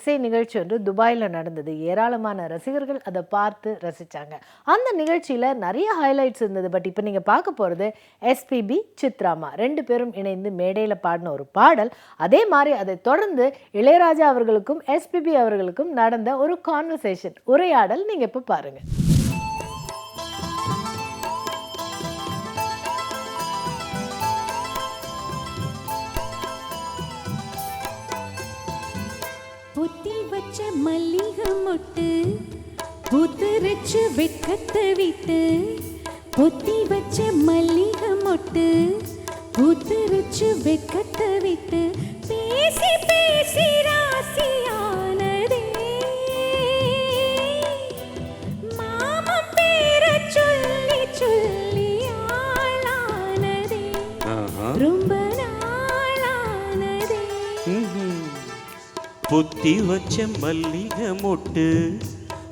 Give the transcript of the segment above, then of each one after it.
இசை நிகழ்ச்சி ஒன்று துபாயில் நடந்தது. ஏராளமான ரசிகர்கள் அதை பார்த்து ரசித்தாங்க அந்த நிகழ்ச்சியில் நிறைய ஹைலைட்ஸ் இருந்தது. பட் இப்போ நீங்கள் பார்க்க போகிறது எஸ்பிபி சித்ராமா. ரெண்டு பேரும் இணைந்து மேடையில் பாடின ஒரு பாடல். அதே மாதிரி அதை தொடர்ந்து இளையராஜா அவர்களுக்கும் எஸ்பிபி அவர்களுக்கும் நடந்த ஒரு கான்வர்சேஷன் உரையாடல் நீங்கள் இப்போ பாருங்கள் புத்தி வச்ச மல்லிகை மொட்டு புத்துரிச்சு வெட்கத்தை விட்டு புத்தி வச்ச மல்லிகை மொட்டு புத்துரிச்சு வெட்கத்தை விட்டு பேசி பேசி ராசியானதே. மாமன் பேரை சொல்லி சொல்லி ஆளானதே. ரொம்ப நாளானதே. புத்தி வச்ச மல்லிகை மொட்டு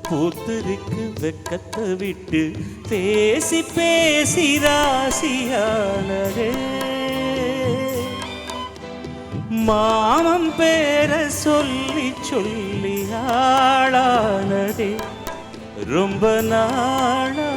பூத்திருக்கு வெக்கத்தை விட்டு பேசி பேசி ராசியானதே. மாமம் பேர சொல்லி சொல்லி ஆளானதே. ரொம்ப நாளா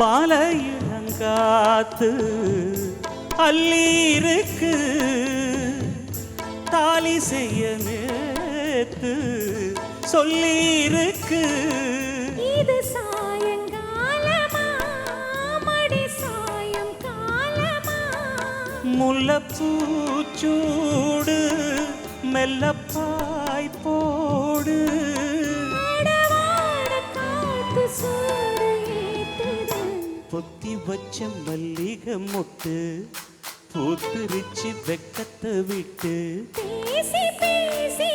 மாலையிழங்காத்து அள்ளி இருக்கு தாலி செய்ய நேத்து சொல்லி இருக்கு இது முல்லப்பூச்சூடு மெல்லப்பாய் போடு. காத்து பொத்தி வச்ச மல்லிகை மொட்டு பூத்துருச்சு வெக்கத்தை விட்டு. பேசி பேசி.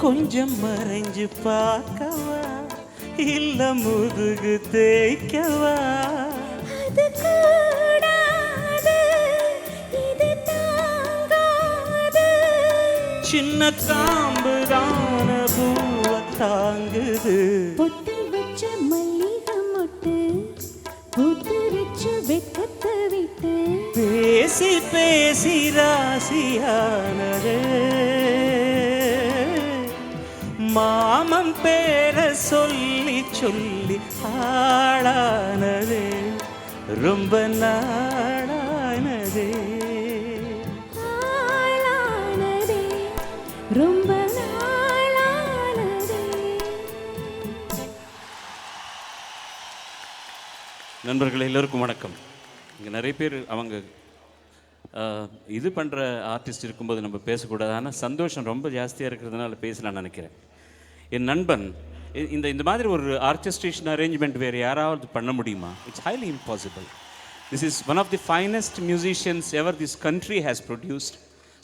கொஞ்சம் மறைஞ்சு பார்க்கவா? இல்ல முதுகு தேய்க்கவா. சின்ன காம்பு தான பூவ தாங்குது. பொத்தி வச்ச மல்லிகை மொட்டு பூத்துரிச்சு வெட்கத்தை விட்டு. பேசி பேசி ராசியானதே. மாமன் பேரை சொல்லி சொல்லி ஆளானதே. ரொம்ப நாளானதே. ரொம்ப நாளானதே. நண்பர்கள் எல்லோருக்கும் வணக்கம். இங்கே நிறைய பேர் அவங்க இது பண்ணுற ஆர்டிஸ்ட் இருக்கும்போது நம்ம பேசக்கூடாது. ஆனால் சந்தோஷம் ரொம்ப ஜாஸ்தியாக இருக்கிறதுனால பேசலாம்னு நினைக்கிறேன். என் நண்பன் இந்த இந்த மாதிரி ஒரு ஆர்கெஸ்ட்ரேஷன் அரேஞ்ச்மெண்ட் வேறு யாராவது பண்ண முடியுமா? It's highly impossible this is one of the finest musicians ever this country has produced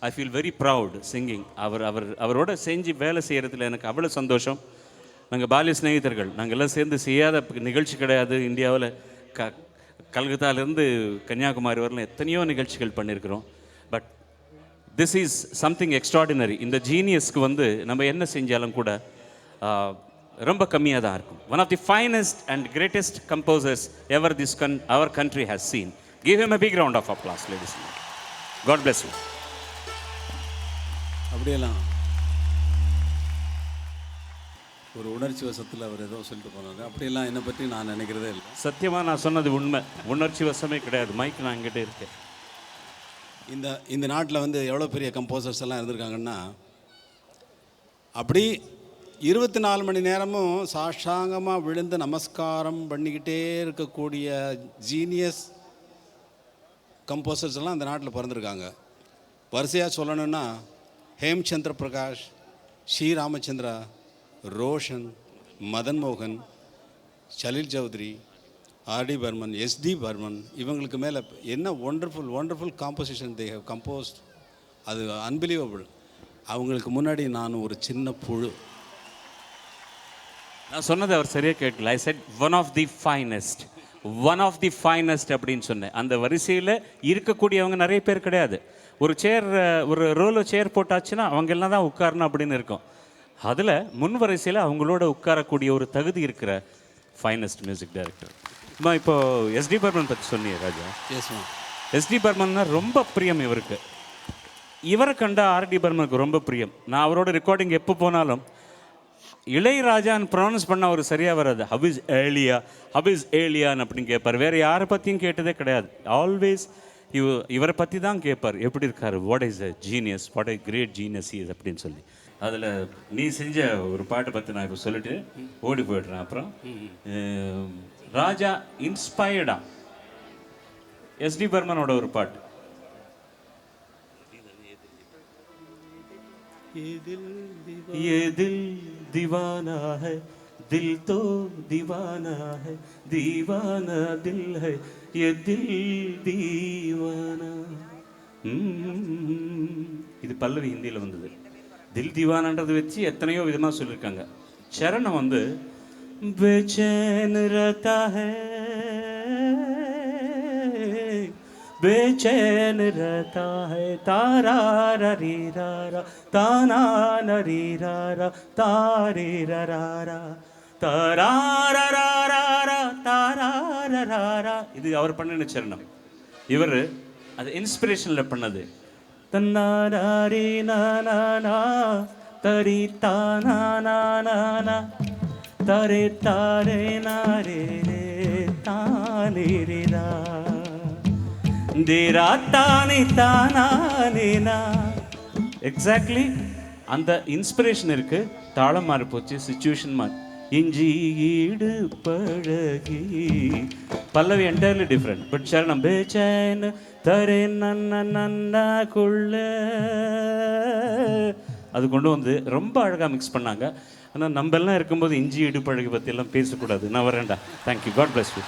I feel very proud singing அவர் அவர் அவரோட செஞ்சு வேலை செய்கிறதுல எனக்கு அவ்வளோ சந்தோஷம். நாங்கள் பால்ய சிநேகிதர்கள். நாங்கள் எல்லாம் சேர்ந்து செய்யாத நிகழ்ச்சி கிடையாது இந்தியாவில். க கல்கத்தாலேருந்து கன்னியாகுமரி வரலாம் எத்தனையோ நிகழ்ச்சிகள் பண்ணியிருக்கிறோம் but this is something extraordinary இந்த ஜீனியஸ்க்கு வந்து நம்ம என்ன செஞ்சாலும் கூட ரொம்ப கம்மியாக தான் இருக்கும். One of the finest and greatest composers ever this gun our country has seen give round of applause ladies and gentlemen. God bless you. அப்படியெல்லாம் ஒரு உணர்ச்சி வசத்தில் அவர் ஏதோ சொல்லிட்டு போனாங்க அப்படியெல்லாம் என்னை பற்றி நான் நினைக்கிறதே இல்லை. சத்தியமாக நான் சொன்னது உண்மை. உணர்ச்சி வசமே கிடையாது. மைக் நான் என்கிட்ட இருக்கேன். இந்த இந்த நாட்டில் வந்து எவ்வளோ பெரிய கம்போசர்ஸ் எல்லாம் இருந்திருக்காங்கன்னா அப்படி இருபத்தி நாலு மணி நேரமும் சாஷாங்கமாக விழுந்து நமஸ்காரம் பண்ணிக்கிட்டே இருக்கக்கூடிய ஜீனியஸ் கம்போசர்ஸ்லாம் எல்லாம் இந்த நாட்டில் பிறந்திருக்காங்க. வரிசையாக சொல்லணும்னா ஹேம்சந்திர பிரகாஷ் ஸ்ரீ ராமச்சந்திரா ரோஷன் மதன் மோகன் சலீல் சௌத்ரி ஆர்டி பர்மன் எஸ்டி பர்மன் இவங்களுக்கு மேலே என்ன wonderful wonderful composition they have composed அது அன்பிலீவபிள் அவங்களுக்கு முன்னாடி நான் ஒரு சின்ன புழு. நான் சொன்னது அவர் சரியாக கேட்கல. I said one of the finest one of the finest அப்படின்னு சொன்னேன். அந்த வரிசையில் இருக்கக்கூடியவங்க நிறைய பேர் கிடையாது. ஒரு சேர் ஒரு ரோலோ சேர் போட்டாச்சுன்னா அவங்க எல்லாம் தான் உட்காரணும் அப்படின்னு இருக்கும். அதில் முன் வரிசையில் அவங்களோட உட்காரக்கூடிய ஒரு தகுதி இருக்கிற ஃபைனஸ்ட் மியூசிக் டைரக்டர் அம்மா இப்போ எஸ்டி பர்மன் பற்றி சொன்னீங்க ராஜா. எஸ் எஸ்டி பர்மன்னா ரொம்ப பிரியம் இவருக்கு. இவரை கண்டா ஆர்டி பர்மனுக்கு ரொம்ப பிரியம். நான் அவரோட ரெக்கார்டிங் எப்போ போனாலும் இளையராஜான்னு ப்ரொனவுன்ஸ் பண்ணால் அவர் சரியாக வராது. ஹபிஸ் ஏலியா ஹபிஸ் ஏலியான்னு அப்படின்னு கேட்பார். வேறு யாரை பற்றியும் கேட்டதே கிடையாது. ஆல்வேஸ் இவ இவரை பற்றி தான் கேட்பார். எப்படி இருக்கார்? What is a genius what I great genius is அப்படின்னு சொல்லி. அதில் நீ செஞ்ச ஒரு பாட்டை பற்றி நான் இப்போ சொல்லிட்டு ஓடி போயிடுறேன். அப்புறம் ராஜா இன்ஸ்பயர்டா எஸ்டி பர்மனோட ஒரு பாட்டு. எதில் दीवाना है दिल तो दीवाना है दीवाना दिल है ये दिल दीवाना ம்ம். இது பல்லவி ஹிந்தியில் வந்தது தில் தீவானன்றது வச்சு எத்தனையோ விதமாக சொல்லியிருக்காங்க சரணம் வந்து பேச்சேன் ரத்தா है बेचैन रहता है तारा री रा ताना नरी रा तारे रा தாரா தாரா இது அவர் பண்ணின சரணம் இவர் அது இன்ஸ்பிரேஷனில் பண்ணது தன்னாரி நானா தரி தானா நானா தரே தாரே நாரே ரே தானே ரே ரா தானே தானானேனா எக்ஸாக்ட்லி அந்த இன்ஸ்பிரேஷன் இருக்கு. தாளம் மாறி போச்சு சுச்சுவேஷன் மாறி. இஞ்சி ஈடு பழகி. பல்லவி என்டையர்லி டிஃப்ரெண்ட் பட் சரணம் பேச்சேன்? தரே நன்ன நன்னாக்குள்ள அது கொண்டு வந்து ரொம்ப அழகாக மிக்ஸ் பண்ணாங்க. ஆனால் நம்ம எல்லாம் இருக்கும்போது இஞ்சி இடுப்பழகி பற்றியெல்லாம் பற்றி எல்லாம் பேசக்கூடாது. நான் வரேன்டா. Thank you God bless you